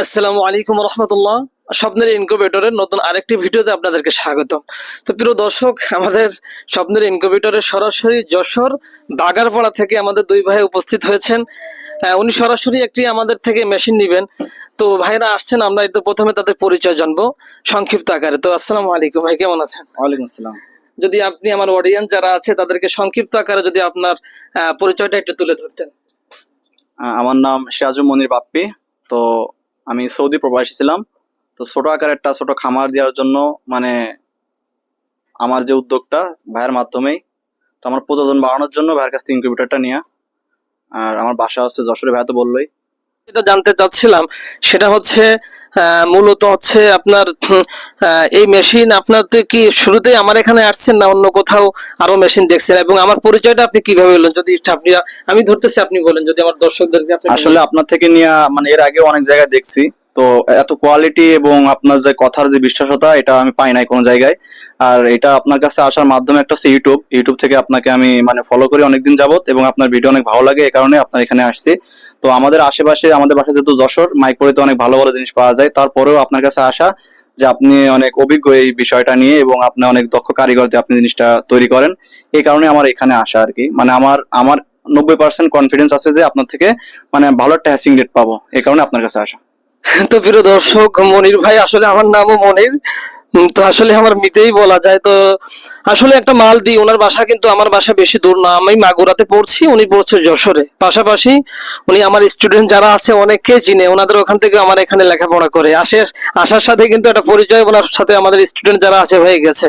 আসসালামু আলাইকুম রহমতুল্লাহ। স্বপ্নের ইনকিউবেটরের নতুন আরেকটি ভিডিওতে আপনাদেরকে স্বাগত। তো প্রিয় দর্শক আমাদের স্বপ্নের ইনকিউবেটরের সরাসরি যশোর বাগারপাড়া থেকে আমাদের দুই ভাই উপস্থিত হয়েছেন। উনি সরাসরি একটি আমাদের থেকে মেশিন নিবেন। তো ভাইরা আসছেন আমরা তো প্রথমে তাদের পরিচয় জানব সংক্ষিপ্ত আকারে। তো আসসালামু আলাইকুম ভাই কেমন আছেন? ওয়ালাইকুম আসসালাম। যদি আপনি আমার অডিয়েন্স যারা আছে তাদেরকে সংক্ষিপ্ত আকারে যদি আপনার পরিচয়টা একটু তুলে ধরতেন। আমার নাম সিরাজুল মনির বাপ্পি। তো আমি সৌদি প্রবাসী ছিলাম। তো ছোট আকারের একটা ছোট খামার দেওয়ার জন্য মানে আমার যে উদ্যোগটা ভাইয়ের মাধ্যমেই, তো আমার প্রযোজন বাড়ানোর জন্য ভাইয়ের কাছ থেকে ইনকিউবেটারটা নিয়ে। আর আমার বাসা হচ্ছে যশোরে ভাইয়া তো বললোই। যেটা জানতে চাচ্ছিলাম, সেটা হচ্ছে মূলত হচ্ছে আপনার এই মেশিন আপনার কি শুরুতেই আমার এখানে আসছেন না অন্য কোথাও আরও মেশিন দেখছেন? এবং আমার পরিচয়টা আপনি কীভাবে বললেন? যদি আপনি, আমি ধরতেছি আপনি বলেন, যদি আমার দর্শকদেরকে আসলে আপনার থেকে নিয়ে মানে এর আগে অনেক জায়গায় দেখছি। তো এত কোয়ালিটি এবং আপনার যে কথার যে বিশ্বাসতা, এটা আমি পাই নাই কোনো জায়গায়। আর এটা আপনার কাছে আসার মাধ্যমে একটা হচ্ছে ইউটিউব ইউটিউব থেকে আপনাকে আমি মানে ফলো করি অনেকদিন যাবত এবং আপনার ভিডিও অনেক ভালো লাগে, এই কারণে আপনার এখানে আসছি। তো আমাদের আশেপাশে, আমাদের বাসায় যেহেতু যশোর মাইকপুরিতে অনেক ভালো ভালো জিনিস পাওয়া যায়, তারপরেও আপনার কাছে আসা যে আপনি অনেক অভিজ্ঞ এই বিষয়টা নিয়ে এবং আপনি অনেক দক্ষ কারিগর দিয়ে আপনি জিনিসটা তৈরি করেন, এই কারণে আমার এখানে আসা আর কি। মানে আমার আমার নব্বই পার্সেন্ট কনফিডেন্স আছে যে আপনার থেকে মানে ভালো একটা হ্যাসিং রেট পাবো, এই কারণে আপনার কাছে আসা। তো প্রিয় দর্শক, মনির ভাই, আসলে আমার নামও মনির। তো আসলে আমার মিতেই বলা যায়, তো আসলে একটা মাল দিই ওনার বাসা কিন্তু আমার বাসা বেশি দূর না, আমি মাগুরাতে পড়ছি, উনি পড়ছে যশোরে। পাশাপাশি উনি আমার স্টুডেন্ট যারা আছে, অনেককে চিনে, ওনাদের ওখান থেকে আমার এখানে লেখাপড়া করে। আসে আসার সাথে কিন্তু একটা পরিচয় ওনার সাথে আমাদের স্টুডেন্ট যারা আছে হয়ে গেছে।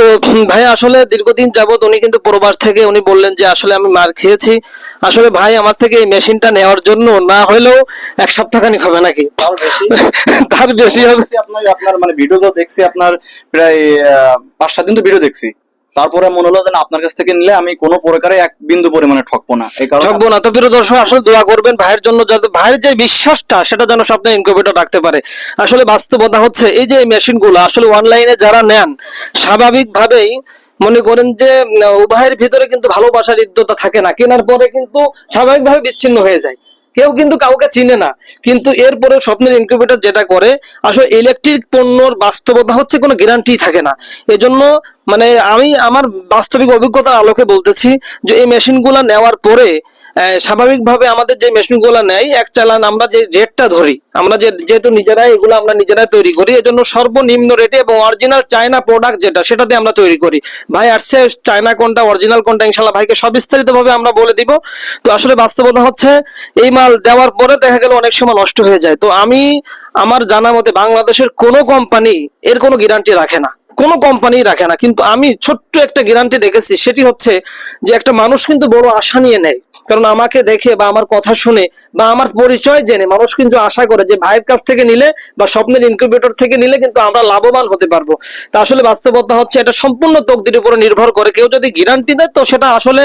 তো ভাই আসলে দীর্ঘদিন যাবৎ উনি কিন্তু প্রবাস থেকে উনি বললেন যে আসলে আমি মার খেয়েছি। আসলে ভাই আমার থেকে এই মেশিনটা নেওয়ার জন্য না হলেও এক সপ্তাহ সপ্তাহখানিক হবে নাকি? তার বেশি? হবে। আপনার আপনার মানে তো দেখছি আপনার প্রায় আহ, পাঁচ সাত দিন তো ভিডিও দেখছি। তারপরে মনে হলো যে আপনার কাছ থেকে নিলে আমি কোনো প্রকারে এক বিন্দু পরিমাণে ঠকবো না। এই কারণে ঠকবো না। তো প্রিয় দর্শক, আসলে দোয়া করবেন ভাইয়ের জন্য যাতে ভাইয়ের যে বিশ্বাসটা, সেটা যেন স্বপ্নে ইনকিউবেটর রাখতে পারে। আসলে বাস্তবতা হচ্ছে এই যে মেশিনগুলো আসলে অনলাইনে যারা নেন, স্বাভাবিকভাবেই মনে করেন যে উভয়ের ভিতরে কিন্তু ভালোবাসার ইদ্যতা থাকে না। কেনার পরে কিন্তু স্বাভাবিকভাবে বিচ্ছিন্ন হয়ে যায়। কেউ কিন্তু কাউকে চিনে না। কিন্তু এরপরে স্বপ্নের ইনকিউবেটর যেটা করে, আসলে ইলেকট্রিক পণ্যর বাস্তবতা হচ্ছে কোনো গ্যারান্টি থাকে না। এজন্য মানে আমি আমার বাস্তবিক অভিজ্ঞতার আলোকে বলতেছি যে এই মেশিনগুলো নেওয়ার পরে স্বাভাবিকভাবে আমাদের যে মেশিনগুলো নেয় এক চালান আমরা যে রেটটা ধরি, আমরা যে যেহেতু নিজেরাই এগুলো আমরা নিজেরাই তৈরি করি, এজন্য সর্বনিম্ন রেটে এবং অরিজিনাল চায়না প্রোডাক্ট যেটা সেটাতে আমরা তৈরি করি। ভাই আসছে চায়না কোনটা অরিজিনাল কোনটা ইনশাল্লাহ ভাইকে সবিস্তারিত ভাবে আমরা বলে দিব। তো আসলে বাস্তবতা হচ্ছে, এই মাল দেওয়ার পরে দেখা গেল অনেক সময় নষ্ট হয়ে যায়। তো আমি, আমার জানা মতে বাংলাদেশের কোনো কোম্পানি এর কোনো গ্যারান্টি রাখে না। কোনো কোম্পানি রাখে না। কিন্তু আমি ছোট্ট একটা গ্যারান্টি রেখেছি সেটি হচ্ছে যে একটা মানুষ কিন্তু বড় আশা নিয়ে নেয়। কারণ আমাকে দেখে বা আমার কথা শুনে বা আমার পরিচয় জেনে মানুষ কিন্তু আশা করে যে ভাইয়ের কাছ থেকে নিলে বা স্বপ্নের ইনকিউবেটর থেকে নিলে কিন্তু আমরা লাভবান হতে পারব। তা আসলে বাস্তবতা হচ্ছে এটা সম্পূর্ণ তকদির উপরে নির্ভর করে। কেউ যদি গ্যারান্টি দেয়, তো সেটা আসলে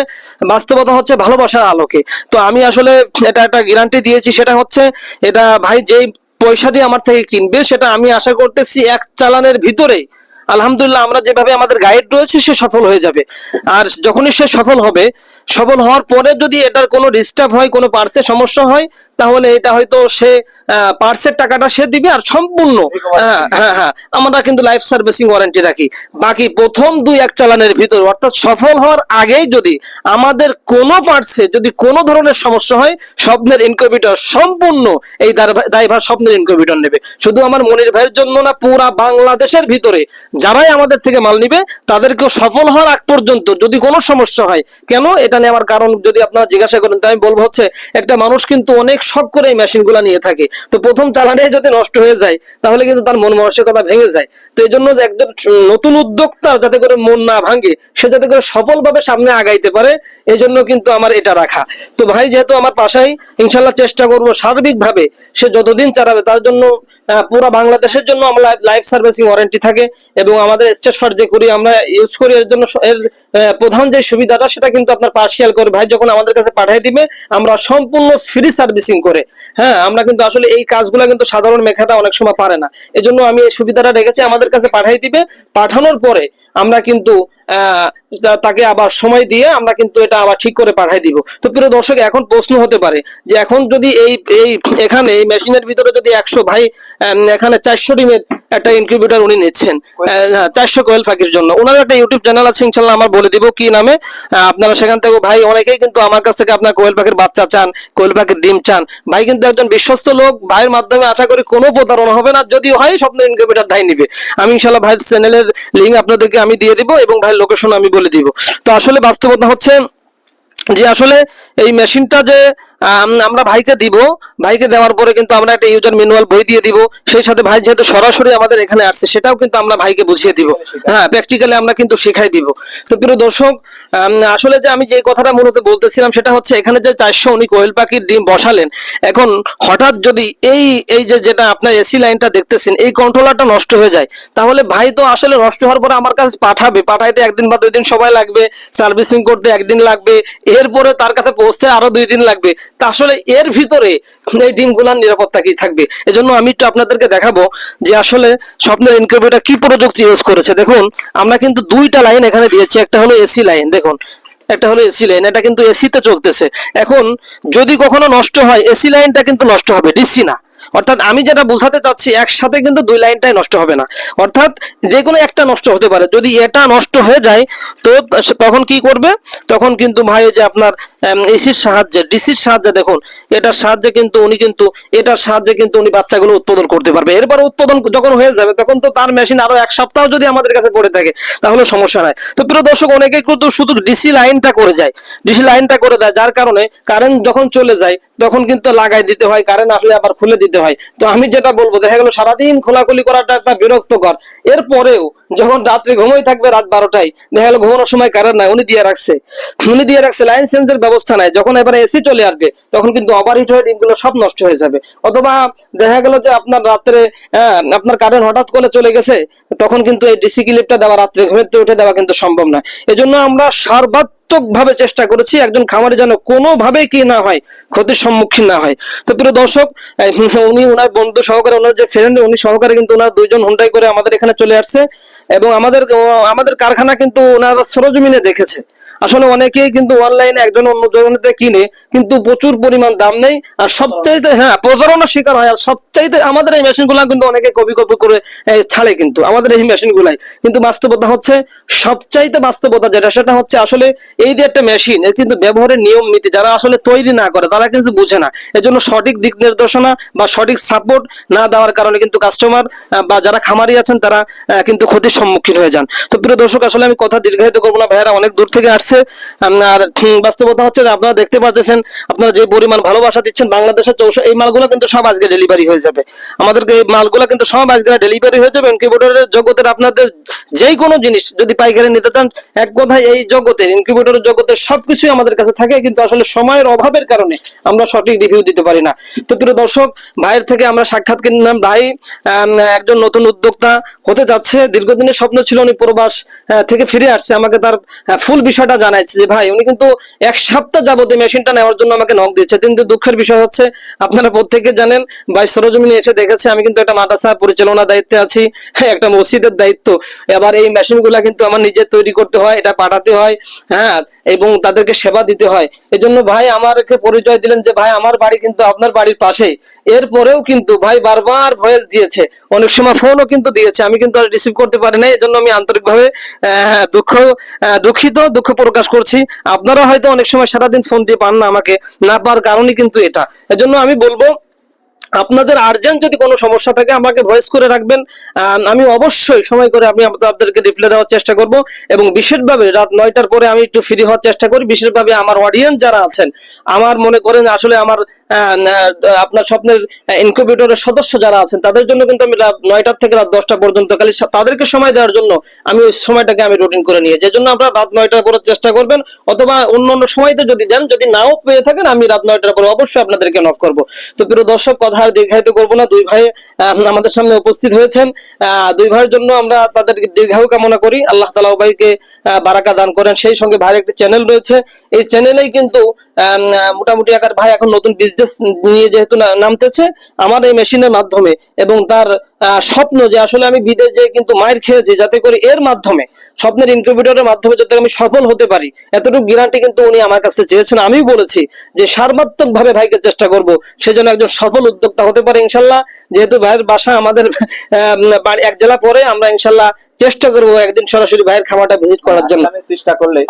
বাস্তবতা হচ্ছে ভালোবাসার আলোকে। তো আমি আসলে এটা একটা গ্যারান্টি দিয়েছি, সেটা হচ্ছে এটা ভাই যেই পয়সা দিয়ে আমার থেকে কিনবে, সেটা আমি আশা করতেছি এক চালানের ভিতরেই আলহামদুলিল্লাহ, আমরা যেভাবে আমাদের গাইড রয়েছে, সে সফল হয়ে যাবে। আর যখনই সে সফল হবে, সফল হওয়ার পরে যদি এটার কোনো ডিস্টার্ব হয়, কোনো পার্সে সমস্যা হয় তাহলে এটা হয়তো সে পার্সের টাকাটা সে দিবে আর সম্পূর্ণ হ্যাঁ হ্যাঁ হ্যাঁ। আমরা কিন্তু লাইফ সার্ভিসিং ওয়ারেন্টি রাখি। বাকি প্রথম দুই এক চালানের ভিতর অর্থাৎ সফল হওয়ার আগেই যদি আমাদের কোনো পার্টসে যদি কোনো ধরনের সমস্যা হয় স্বপ্নের ইনকিউবেটর সম্পূর্ণ এই দায়ভার- দায়ভার স্বপ্নের ইনকিউবেটর নেবে। শুধু আমার মনির ভাইয়ের জন্য না পুরা বাংলাদেশের ভিতরে যারাই আমাদের থেকে মাল নিবে তাদেরকেও সফল হওয়ার আগ পর্যন্ত যদি কোনো সমস্যা হয় কেন? এটা নেওয়ার কারণ যদি আপনারা জিজ্ঞাসা করেন তাই আমি বলব হচ্ছে একটা মানুষ কিন্তু অনেক শখ করে এই মেশিনগুলো নিয়ে থাকে। তো প্রথম চালানে যদি নষ্ট হয়ে যায়, তাহলে কিন্তু তার মন মানসিকতা ভেঙে যায়। তো এই জন্য একজন নতুন উদ্যোক্তার যাতে করে মন না ভাঙে, সে যাতে করে সফলভাবে সামনে আগাইতে পারে, এই জন্য কিন্তু আমার এটা রাখা। তো ভাই, যেহেতু আমার পাশাই ইনশাল্লাহ চেষ্টা করব সার্বিকভাবে, সে যতদিন চালাবে, তার জন্য পুরো বাংলাদেশের জন্য আমরা লাইফ সার্ভিসিং ওয়ারেন্টি থাকে এবং আমাদের স্টেট ফার্ট যে করি আমরা ইউজ করি, এর জন্য এর প্রধান যে সুবিধাটা, সেটা কিন্তু আপনার পার্সিয়াল করে ভাই যখন আমাদের কাছে পাঠিয়ে দিবে, আমরা সম্পূর্ণ ফ্রি সার্ভিসিং করে। হ্যাঁ আমরা কিন্তু আসলে এই কাজগুলো কিন্তু সাধারণ মেখাটা অনেক সময় পারে না। এজন্য আমি এই সুবিধাটা রেখেছি, আমাদের কাছে পাঠাই দিবে। পাঠানোর পরে আমরা কিন্তু আহ, তাকে আবার সময় দিয়ে আমরা কিন্তু এটা আবার ঠিক করে পাঠাই দিব। তো প্রিয় দর্শক এখন প্রশ্ন হতে পারে যে এখন যদি এই এই এখানে এই মেশিনের ভিতরে যদি একশো ভাই এখানে চারশো ডিমের একটা ইনকিউবেটর উনি নিচ্ছেন চারশো কোয়েল পাখির জন্য। ওনার একটা ইউটিউব চ্যানেল আছে ইনশাল্লাহ আমার বলে দিব কি নামে। আপনারা সেখান থেকে ভাই অনেকেই কিন্তু আমার কাছ থেকে আপনার কোয়েল পাখির বাচ্চা চান কোয়েল পাখির ডিম চান। ভাই কিন্তু একজন বিশ্বস্ত লোক ভাইয়ের মাধ্যমে আশা করি কোনো প্রতারণা হবে না যদি হয় স্বপ্নের ইনকিউবেটর ভাই নিবে। আমি ইনশাল্লাহ ভাইয়ের চ্যানেলের লিঙ্ক আপনাদেরকে আমি দিয়ে দিব এবং ভাইয়ের লোকেশন আমি বলে দিব। তো আসলে বাস্তবতা হচ্ছে যে আসলে এই মেশিনটা যে আমরা ভাইকে দিব। ভাইকে দেওয়ার পরে কিন্তু আমরা একটা ইউজার ম্যানুয়াল বই দিয়ে দিব। সেই সাথে ভাই যেহেতু সরাসরি আমাদের এখানে আসছে, সেটাও কিন্তু আমরা ভাইকে বুঝিয়ে দিব। হ্যাঁ প্র্যাকটিক্যালি আমরা কিন্তু শেখাই দিব। তো প্রিয় দর্শক আসলে যে আমি যে কথাটা মূলত বলতেছিলাম, সেটা হচ্ছে এখানে যে চারশো উনি কোয়েল পাখির ডিম বসালেন, এখন হঠাৎ যদি এই এই যে যেটা আপনার এসি লাইনটা দেখতেছেন, এই কন্ট্রোলারটা নষ্ট হয়ে যায়, তাহলে ভাই তো আসলে নষ্ট হওয়ার পরে আমার কাছে পাঠাবে। পাঠাইতে একদিন বা দুই দিন সময় লাগবে সার্ভিসিং করতে একদিন লাগবে, এরপরে তার কাছে পৌঁছতে আরও দুই দিন লাগবে। তা আসলে এর ভিতরে এই ডিমগুলার নিরাপত্তা কি থাকবে? এজন্য আমি একটু আপনাদেরকে দেখাবো যে আসলে স্বপ্নের ইনকিউবেটর কি প্রযুক্তি ইউজ করেছে। দেখুন, আমরা কিন্তু দুইটা লাইন এখানে দিয়েছি, একটা হলো এসি লাইন দেখুন, একটা হলো এসি লাইন এটা কিন্তু এসিতে চলতেছে। এখন যদি কখনো নষ্ট হয় এসি লাইনটা কিন্তু নষ্ট হবে ডিসি না। অর্থাৎ আমি যেটা বোঝাতে চাচ্ছি, একসাথে কিন্তু দুই লাইনটাই নষ্ট হবে না। অর্থাৎ যে কোনো একটা নষ্ট হতে পারে। যদি এটা নষ্ট হয়ে যায়, তো তখন কি করবে? তখন কিন্তু ভাই যে আপনার এসির সাহায্যে, ডিসির সাহায্যে দেখুন, এটার সাহায্যে কিন্তু উনি কিন্তু, এটার সাহায্যে কিন্তু উনি বাচ্চাগুলো উৎপাদন করতে পারবে। এরপর উৎপাদন যখন হয়ে যাবে, তখন তো তার মেশিন আরও এক সপ্তাহ যদি আমাদের কাছে পড়ে থাকে, তাহলে সমস্যা নাই। তো প্রিয় দর্শক অনেকে কিন্তু শুধু ডিসি লাইনটা করে যায়। ডিসি লাইনটা করে দেয়, যার কারণে কারেন্ট যখন চলে যায়, তখন কিন্তু লাগাই দিতে হয় কারেন্ট আসলে আবার খুলে দিতে হয়। তো আমি যেটা বলব দেখা গেল সারাদিন খোলাখুলি করাটা একটা বিরক্তকর। এরপরেও যখন রাত্রে ঘুমোই থাকবে রাত বারোটায় দেখা গেল ঘুমানোর সময় কারেন্ট নাই উনি দিয়ে রাখছে। উনি দিয়ে রাখছে লাইন চেঞ্জের ব্যবস্থা নাই। যখন এবারে এসি চলে আসবে তখন কিন্তু ওভারহিট হয়ে ডিমগুলো সব নষ্ট হয়ে যাবে। অথবা দেখা গেল যে আপনার রাত্রে আহ, আপনার কারেন্ট হঠাৎ করে চলে গেছে তখন কিন্তু এই ডিসি ক্লিপটা দেওয়া রাত্রে ঘুমেতে উঠে দেওয়া কিন্তু সম্ভব নয়। এজন্য আমরা সর্বাত্মক ভাবে চেষ্টা করেছি, একজন খামারে যেন কোনোভাবে কি না হয়, ক্ষতির সম্মুখীন না হয়। তো প্রিয় দর্শক উনি ওনার বন্ধু সহকারে ওনার যে ফ্রেন্ড উনি সহকারে কিন্তু ওনার দুইজন হুন্ডাই করে আমাদের এখানে চলে আসছে এবং আমাদের আমাদের কারখানা কিন্তু ওনারা সরজমিনে দেখেছে। আসলে অনেকেই কিন্তু অনলাইনে একজন অন্য জনের কিনে কিন্তু প্রচুর পরিমাণ দাম নেই আর সবচাইতে হ্যাঁ প্রতারণার শিকার হয়। আর সবচাইতে আমাদের এই মেশিনগুলা কিন্তু অনেকে কপি কপি করে ছাড়ে কিন্তু, আমাদের এই মেশিন গুলাই কিন্তু বাস্তবতা হচ্ছে, সবচাইতে বাস্তবতা যেটা, সেটা হচ্ছে আসলে এই যে একটা মেশিন, এর কিন্তু ব্যবহারের নিয়ম নীতি, যারা আসলে তৈরি না করে, তারা কিন্তু বুঝে না। এজন্য সঠিক দিক নির্দেশনা বা সঠিক সাপোর্ট না দেওয়ার কারণে কিন্তু কাস্টমার বা যারা খামারি আছেন, তারা কিন্তু ক্ষতির সম্মুখীন হয়ে যান। তো প্রিয় দর্শক, আসলে আমি কথা দীর্ঘায়িত করব না। ভাইয়ারা অনেক দূর থেকে আসছে। উম, আর বাস্তবতা হচ্ছে যে আপনারা দেখতে পাচ্ছেন আপনারা যে পরিমাণ ভালোবাসা দিচ্ছেন বাংলাদেশের চৌষ এই মালগুলো কিন্তু সব আজকে ডেলিভারি হয়ে যাবে। আমাদেরকে এই মালগুলো কিন্তু সব আজকে ডেলিভারি হয়ে যাবে। ইনকিউবেটরের জগতের আপনাদের যেই কোনো জিনিস যদি পাইকারি নিতে চান এক কথায় এই জগতের ইনকিউবেটরের জগতের সবকিছুই আমাদের কাছে থাকে কিন্তু আসলে সময়ের অভাবের কারণে আমরা সঠিক রিভিউ দিতে পারি না। তো প্রিয় দর্শক ভাইয়ের থেকে আমরা সাক্ষাৎ কিনলাম। ভাই একজন নতুন উদ্যোক্তা হতে যাচ্ছে। দীর্ঘদিনের স্বপ্ন ছিল উনি প্রবাস থেকে ফিরে আসছে। আমাকে তার ফুল বিষয়টা জানাইছে যে ভাই উনি কিন্তু এক সপ্তাহ যাবত এই মেশিনটা নেওয়ার জন্য আমাকে নক দিচ্ছে কিন্তু দুঃখের বিষয় হচ্ছে আপনারা প্রত্যেকে জানেন ভাই সরজমিনে এসে দেখেছে আমি কিন্তু একটা মাদ্রাসা পরিচালনা দায়িত্বে আছি হ্যাঁ, একটা মসজিদের দায়িত্ব। এবার এই মেশিনগুলা কিন্তু আমার নিজের তৈরি করতে হয় এটা পাঠাতে হয় হ্যাঁ এবং তাদেরকে সেবা দিতে হয়। এজন্য ভাই আমারকে পরিচয় দিলেন যে, ভাই, আমার বাড়ি কিন্তু আপনার বাড়ির পাশেই। এরপরেও কিন্তু ভাই বারবার ভয়েস দিয়েছে। অনেক সময় ফোনও কিন্তু দিয়েছে। আমি কিন্তু আর রিসিভ করতে পারি না এজন্য আমি আন্তরিকভাবে দুঃখ দুঃখিত, দুঃখ প্রকাশ করছি। আপনারা হয়তো অনেক সময় সারাদিন ফোন দিয়ে পান না আমাকে। না পাওয়ার কারণই কিন্তু এটা। এজন্য আমি বলব আপনাদের আর্জেন্ট যদি কোনো সমস্যা থাকে আমাকে ভয়েস করে রাখবেন। আমি অবশ্যই সময় করে আমি আপনাদেরকে রিপ্লাই দেওয়ার চেষ্টা করব এবং বিশেষভাবে রাত নয়টার পরে আমি একটু ফ্রি হওয়ার চেষ্টা করি। বিশেষভাবে আমার অডিয়েন্স যারা আছেন, আমার মনে করেন আসলে আমার আপনার স্বপ্নের ইনকিউবেটরের সদস্য যারা আছেন, তাদের জন্য কিন্তু আমি রাত নয়টার থেকে রাত দশটা পর্যন্ত খালি তাদেরকে সময় দেওয়ার জন্য আমি ওই সময়টাকে আমি রুটিন করে নিয়ে, যে জন্য আপনারা রাত নয়টার পরে চেষ্টা করবেন, অথবা অন্য অন্য সময়তে যদি যান, যদি নাও পেয়ে থাকেন, আমি রাত নয়টার পরে অবশ্যই আপনাদেরকে নক করব। তো প্রিয় দর্শক, কথা আর দীর্ঘায়িত করব না, দুই ভাই আমাদের সামনে উপস্থিত হয়েছেন দুই ভাইয়ের জন্য আমরা তাদের দীর্ঘায়ু কামনা করি, আল্লাহ তালা ভাইকে বারাকা দান করেন। সেই সঙ্গে ভাইয়ের একটি চ্যানেল রয়েছে, এই চ্যানেলেই কিন্তু মোটামুটি আকার ভাই এখন নতুন বীজ বিজনেস নিয়ে যেহেতু নামতেছে, আমার এই মেশিনের মাধ্যমে এবং তার স্বপ্ন যে আসলে আমি বিদেশ কিন্তু মায়ের খেয়েছি যাতে করে এর মাধ্যমে, স্বপ্নের ইনকিউবেটরের মাধ্যমে যাতে আমি সফল হতে পারি, এতটুকু গ্যারান্টি কিন্তু উনি আমার কাছে চেয়েছেন। আমি বলেছি যে সর্বাত্মক ভাবে ভাইকে চেষ্টা করব সেজন্য একজন সফল উদ্যোক্তা হতে পারে ইনশাল্লাহ। যেহেতু ভাইয়ের বাসা আমাদের এক জেলা পরে, আমরা ইনশাল্লাহ চেষ্টা করব একদিন সরাসরি ভাইয়ের খামারটা ভিজিট করার জন্য। চেষ্টা করলে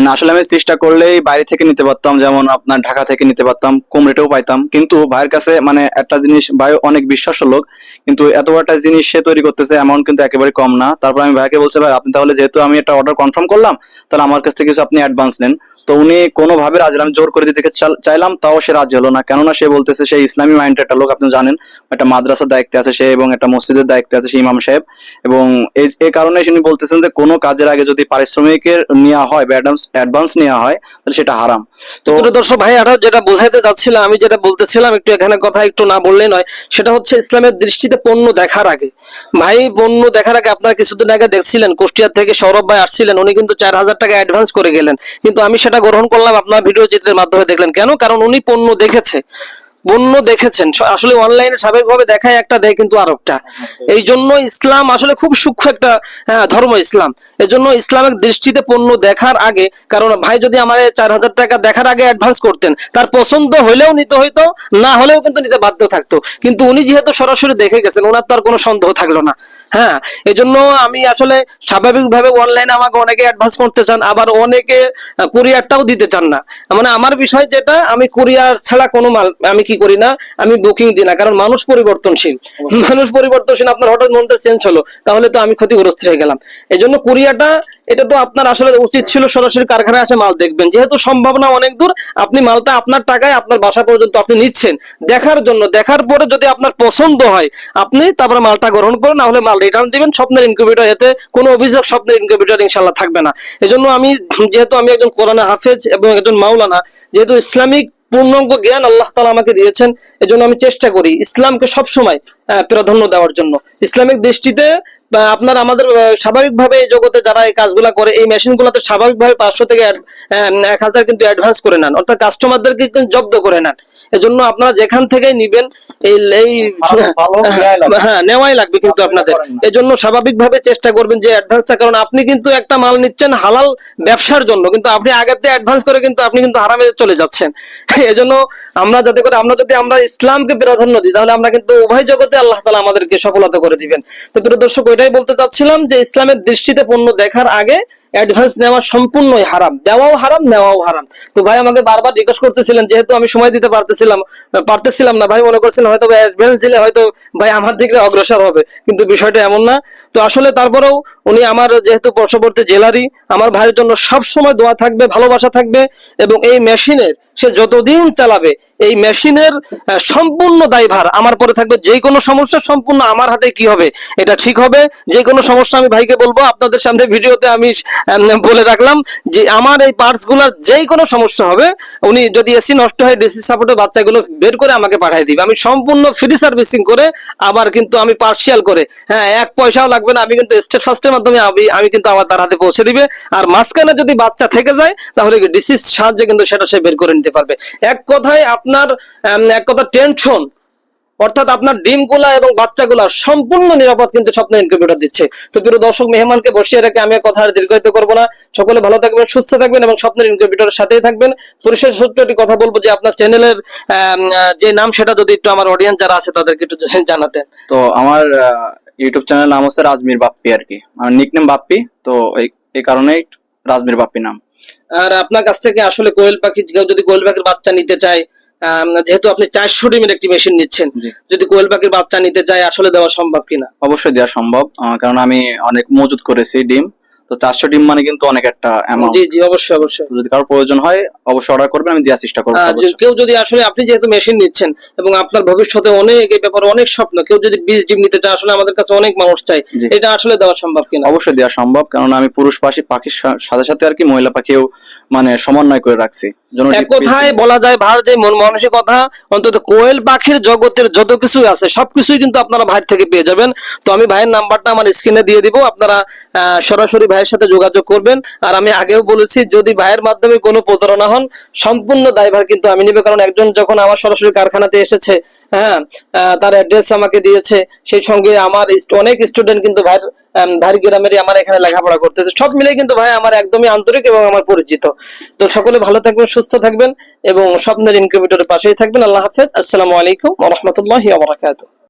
মানে আসলে আমি চেষ্টা করলেই বাইরে থেকে নিতে পারতাম, যেমন আপনার ঢাকা থেকে নিতে পারতাম, কম রেটেও পাইতাম। কিন্তু ভাইয়ের কাছে মানে একটা জিনিস ভাই অনেক বিশ্বাস লোক, কিন্তু এত একটা জিনিস সে তৈরি করতেছে অ্যামাউন্ট কিন্তু একেবারে কম না। তারপর আমি ভাইকে বলছি, ভাই, আপনি তাহলে যেহেতু আমি একটা অর্ডার কনফার্ম করলাম, তাহলে আমার কাছ থেকে কিছু আপনি অ্যাডভান্স নেন। তো উনি কোনোভাবে রাজি। আমি জোর করে দিতে চাইলাম, তাও সে রাজি হলো না। কেননা সে বলতেছে সে ইসলামী মাইন্ডের একটা লোক, আপনি জানেন। একটা মাদ্রাসার দায়িত্বে আছে সে এবং একটা মসজিদের দায়িত্বে আছে সে ইমাম সাহেব। এবং এই কারণে তিনি বলতেছেন যে কোনো কাজের আগে যদি পারিশ্রমিকের নেওয়া হয় অ্যাডভান্স নেওয়া হয়, তাহলে সেটা হারাম। তো দর্শক ভাই, আরও যেটা বোঝাইতে যাচ্ছিলাম আমি যেটা বলতেছিলাম, একটু এখানে কথা একটু না বললেই নয়, সেটা হচ্ছে ইসলামের দৃষ্টিতে পণ্য দেখার আগে। ভাই, পণ্য দেখার আগে আপনারা কিছুদিন আগে দেখছিলেন কুষ্টিয়া থেকে সৌরভ ভাই আসছিলেন, উনি কিন্তু চার হাজার টাকা অ্যাডভান্স করে গেলেন। কিন্তু আমি সেটা গ্রহণ করলাম আপনার ভিডিও চিত্রের মাধ্যমে দেখলেন। কেন? কারণ উনি পণ্য দেখেছে। পণ্য দেখেছেন। আসলে অনলাইনে স্বাভাবিকভাবে দেখায় একটা দেয় কিন্তু আরেকটা। এই জন্য ইসলাম আসলে খুব সূক্ষ্ম একটা হ্যাঁ, ধর্ম ইসলাম। এই জন্য ইসলামের দৃষ্টিতে পণ্য দেখার আগে কারণ ভাই যদি আমার চার হাজার টাকা দেখার আগে অ্যাডভান্স করতেন তার পছন্দ হলেও নিতে হইতো না হলেও কিন্তু নিতে বাধ্য থাকতো। কিন্তু উনি যেহেতু সরাসরি দেখে গেছেন ওনার তো আর কোনো সন্দেহ থাকল না। হ্যাঁ এই জন্য আমি আসলে স্বাভাবিকভাবে অনলাইনে আমাকে অনেকে অ্যাডভান্স করতে চান আবার অনেকে কুরিয়ারটাও দিতে চান না। মানে আমার বিষয় যেটা আমি কুরিয়ার ছাড়া কোনো মাল আমি কি করি না আমি বুকিং দিই না কারণ মানুষ পরিবর্তনশীল। মানুষ পরিবর্তনশীল আপনার হঠাৎ মনটা চেঞ্জ হলো তাহলে তো আমি ক্ষতিগ্রস্ত হয়ে গেলাম। এই জন্য কুরিয়ারটা এটা তো আপনার আসলে উচিত ছিল সরাসরি কারখানায় আসে মাল দেখবেন। যেহেতু সম্ভাবনা অনেক দূর আপনি মালটা আপনার টাকায় আপনার বাসা পর্যন্ত আপনি নিচ্ছেন। দেখার জন্য দেখার পরে যদি আপনার পছন্দ হয় আপনি তারপরে মালটা গ্রহণ করুন না হলে মাল রিটার্ন দিবেন স্বপ্নের ইনকিউবেটর এতে কোনো অভিযোগ স্বপ্নের ইনকিউবেটর ইনশাল্লাহ থাকবে না। এজন্য আমি যেহেতু আমি একজন কোরআনে হাফেজ এবং একজন মাওলানা যেহেতু ইসলামিক পূর্ণাঙ্গ জ্ঞান আল্লাহ তালা আমাকে দিয়েছেন এজন্য আমি চেষ্টা করি ইসলামকে সবসময় আহ, প্রাধান্য দেওয়ার জন্য। ইসলামিক দৃষ্টিতে আপনার আমাদের স্বাভাবিকভাবে এই জগতে যারা এই কাজগুলা করে এই মেশিনগুলোতে স্বাভাবিকভাবে পাঁচশো থেকে এক- হাজার কিন্তু অ্যাডভান্স করে নেন। অর্থাৎ কাস্টমারদেরকে জব্দ করে নেন। এজন্য আপনারা যেখান থেকে নিবেন এই এই লাগবে। হ্যাঁ নেওয়াই লাগবে কিন্তু আপনাদের না। এজন্য স্বাভাবিকভাবে চেষ্টা করবেন যে অ্যাডভান্সটা কারণ আপনি কিন্তু একটা মাল নিচ্ছেন হালাল ব্যবসার জন্য কিন্তু আপনি আগেতে অ্যাডভান্স করে কিন্তু আপনি কিন্তু হারামে চলে যাচ্ছেন এজন্য আমরা যাতে করে আমরা যদি আমরা ইসলামকে প্রাধান্য দিই তাহলে আমরা কিন্তু উভয় জগতে আল্লাহ তালা আমাদেরকে সফলতা করে দিবেন তো প্রিয় দর্শক ওইটাই বলতে চাচ্ছিলাম যে ইসলামের দৃষ্টিতে পণ্য দেখার আগে অ্যাডভান্স নেওয়া সম্পূর্ণই হারাম। দেওয়াও হারাম, নেওয়াও হারাম। তো ভাই আমাকে বারবার রিকোয়েস্ট করতেছিলেন, যেহেতু আমি সময় দিতে পারতেছিলাম পারতেছিলাম না। ভাই মনে করছিলাম হয়তো অ্যাডভান্স দিলে হয়তো ভাই আমার দিকে অগ্রসর হবে, কিন্তু বিষয়টা এমন না। তো আসলে তারপরেও উনি আমার যেহেতু পার্শ্ববর্তী জেলারই, আমার ভাইয়ের জন্য সব সময় দোয়া থাকবে, ভালোবাসা থাকবে এবং এই মেশিনের সে যতদিন চালাবে, এই মেশিনের সম্পূর্ণ দায়ভার আমার পরে থাকবে। যে কোনো সমস্যা সম্পূর্ণ আমার হাতে কি হবে? এটা ঠিক হবে? যে কোনো সমস্যা আমি ভাইকে বলব, আপনাদের সামনে ভিডিওতে আমি বলে রাখলাম যে আমার এই পার্টসগুলার যে কোনো সমস্যা হবে, উনি যদি এসি নষ্ট হয়, ডিসি সাপোর্টের বাচ্চাগুলো বের করে আমাকে পাঠিয়ে দিবে। আমি সম্পূর্ণ ফ্রি সার্ভিসিং করে আবার কিন্তু আমি পার্সিয়াল করে হ্যাঁ এক পয়সাও লাগবে না, আমি কিন্তু স্টেট ফার্স্টের মাধ্যমে আমি আমি কিন্তু আমার তার হাতে পৌঁছে দিবে। আর মাঝখানে যদি বাচ্চা থেকে যায়, তাহলে ডিসির সাহায্যে কিন্তু সেটা সে বের করে নিতে পারবে। এক কথায় আপনার এক কথা টেনশন অর্থাৎ আপনার ডিমগুলা এবং বাচ্চাগুলা সম্পূর্ণ নিরাপদ কিন্তু স্বপ্ন ইনকিউবেটর দিচ্ছে। তো প্রিয় দর্শক, মেহমানকে বসিয়ে রেখে আমি কথা আর দীর্ঘায়িত করব না। সকলে ভালো থাকবেন, সুস্থ থাকবেন এবং স্বপ্নের ইনকিউবেটরের সাথেই থাকবেন। পরিশেষ সত্য একটি কথা বলব যে আপনার চ্যানেলের যে নাম সেটা যদি একটু আমার অডিয়েন্স যারা আছে তাদেরকে একটু জানাতেন। তো আমার ইউটিউব চ্যানেল নাম হচ্ছে রাজমির বাপ্পি আর কি। আমার নিকনেম বাপ্পি, তো এই কারণেই রাজমির বাপ্পি নাম। আর আপনার কাছ থেকে আসলে কোয়েল পাখি কেউ যদি কোয়েল পাখির বাচ্চা নিতে চায় যেহেতু আপনি চারশো ডিমের একটি মেশিন নিচ্ছেন যদি কোয়েল পাখির বাচ্চা নিতে চায় আসলে দেওয়া সম্ভব কিনা? অবশ্যই দেওয়া সম্ভব কারণ আমি অনেক মজুত করেছি ডিম। তো চারশো ডিম মানে কিন্তু অনেক একটা অ্যামাউন্ট জি জি অবশ্যই অবশ্যই। যদি কারোর প্রয়োজন হয় অবশ্যই অর্ডার করবেন আমি দেওয়ার চেষ্টা করব। কেউ যদি আসলে আপনি যেহেতু মেশিন নিচ্ছেন এবং আপনার ভবিষ্যতে অনেক এই ব্যাপারে অনেক স্বপ্ন কেউ যদি বীজ ডিম নিতে চায় আসলে আমাদের কাছে অনেক মানুষ চাই এটা আসলে দেওয়া সম্ভব কিনা? অবশ্যই দেওয়া সম্ভব কারণ আমি পুরুষ পাখি পাখির সাথে সাথে আর কি মহিলা পাখিও মানে সমন্বয় করে রাখছি। এক কথায় বলা যায় ভার যে মন মানসিকতা অন্তত কোয়েল পাখির জগতের যত কিছুই আছে সবকিছুই কিন্তু আপনারা ভাইয়ের থেকে পেয়ে যাবেন। তো আমি ভাইয়ের নাম্বারটা আমার স্ক্রিনে দিয়ে দিব আপনারা সরাসরি ভাইয়ের ভাইয়ের সাথে যোগাযোগ করবেন। আর আমি আগেও বলেছি, যদি ভাইয়ের মাধ্যমে কোনো প্রতারণা হন, সম্পূর্ণ দায়ভার কিন্তু আমি নিবে। কারণ একজন যখন আমার সরাসরি কারখানাতে এসেছে হ্যাঁ তার অ্যাড্রেস আমাকে দিয়েছে, সেই সঙ্গে আমার অনেক স্টুডেন্ট কিন্তু ভাইয়ের ভাই গ্রামেরই আমার এখানে লেখাপড়া করতেছে। সব মিলে কিন্তু ভাই আমার একদমই আন্তরিক এবং আমার পরিচিত। তো সকলে ভালো থাকবেন, সুস্থ থাকবেন এবং স্বপ্নের ইনকিউবেটরের পাশেই থাকবেন। আল্লাহ হাফেজ। আসসালামু আলাইকুম রাহমাতুল্লাহি